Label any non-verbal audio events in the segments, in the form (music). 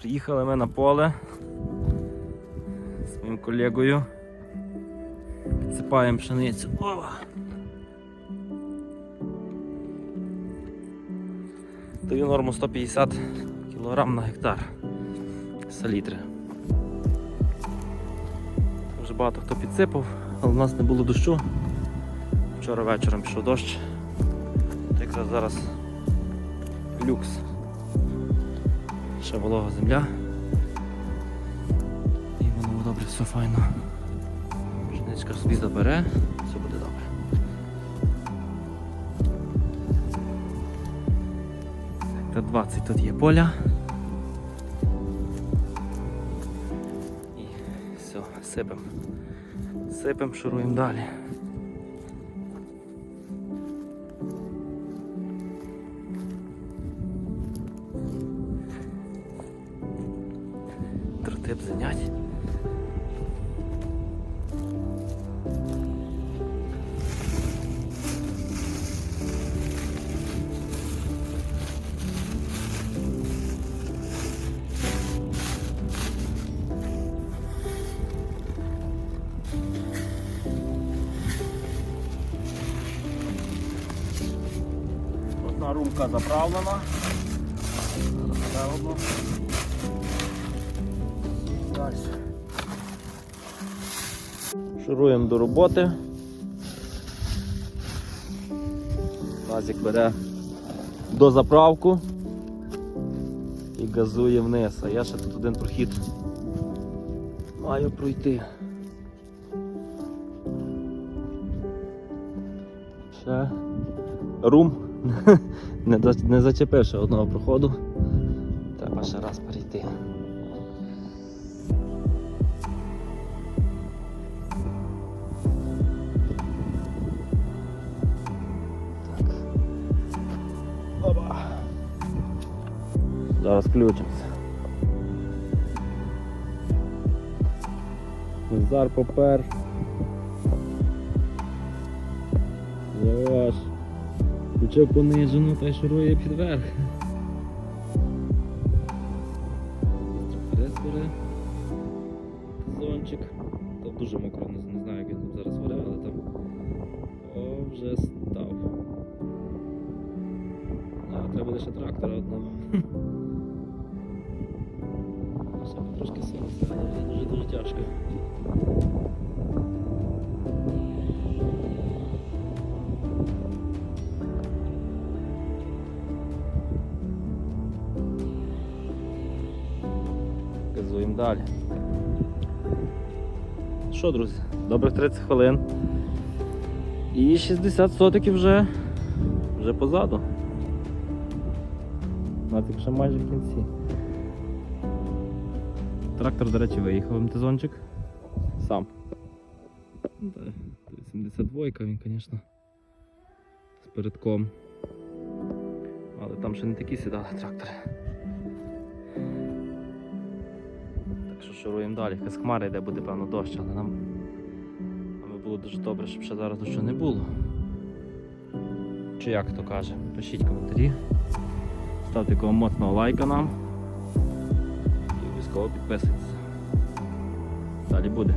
Приїхали ми на поле зі своїм колегою. Підсипаємо пшеницю. Ова! Даю норму 150 кг на гектар салітри. Вже багато хто підсипав, але в нас не було дощу. Вчора вечором пішов дощ. Якраз зараз люкс. Ще волога земля. І воно добре, все файно. Пшеничка собі забере, все буде добре. Та 20 тут є поля. І все, сипем. Сипем, шуруємо далі. Троти б занять. Одна румка заправлена. Ще одну. Далі. Шуруємо до роботи. Назік бере до заправку і газує вниз. А я ще тут один прохід маю пройти. Ще рум (laughs) не, за- не зачепив ще одного проходу. Треба ще раз перейти. Зараз включимося. Зар попер. Заваж. Включив понижену та й шурує підверх. Бере. Зончик. Там дуже мокро, не знаю, як він там зараз варив, але там. О, вже став. А, треба лише трактора одного. (laughs) Ще трошки але вже дуже тяжко. Газуємо далі. Що, друзі, добрих 30 хвилин. І 60 сотиків вже, вже позаду. Навіть ще майже в кінці. Трактор, до речі, виїхав МТЗончик. Сам. Ну, та, 72 він, звісно. З передком. Але там ще не такі сідали трактори. Так що шуруємо далі. Якась хмара йде, буде певно дощ, але нам, нам було дуже добре, щоб ще зараз дощу не було. Чи як хто каже, пишіть коментарі, ставте якого моцного лайка нам обов'язково підписуйтесь. Далі буде.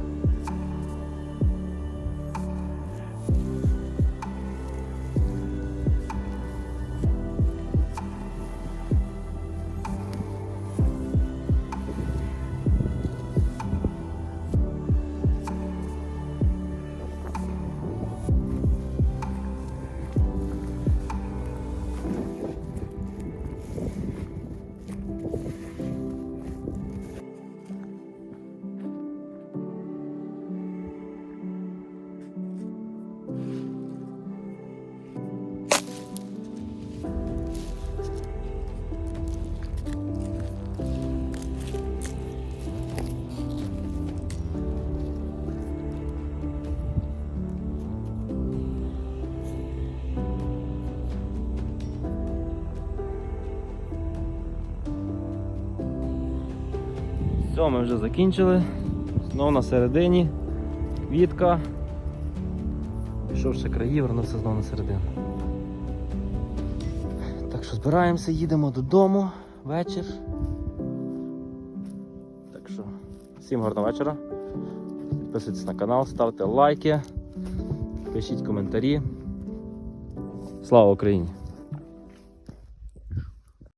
Все, ми вже закінчили. Знову на середині. Квітка. Пішов ще краї, вернувся знову на середину. Так що збираємося, їдемо додому вечір. Так що всім гарного вечора. Підписуйтесь на канал, ставте лайки, пишіть коментарі. Слава Україні!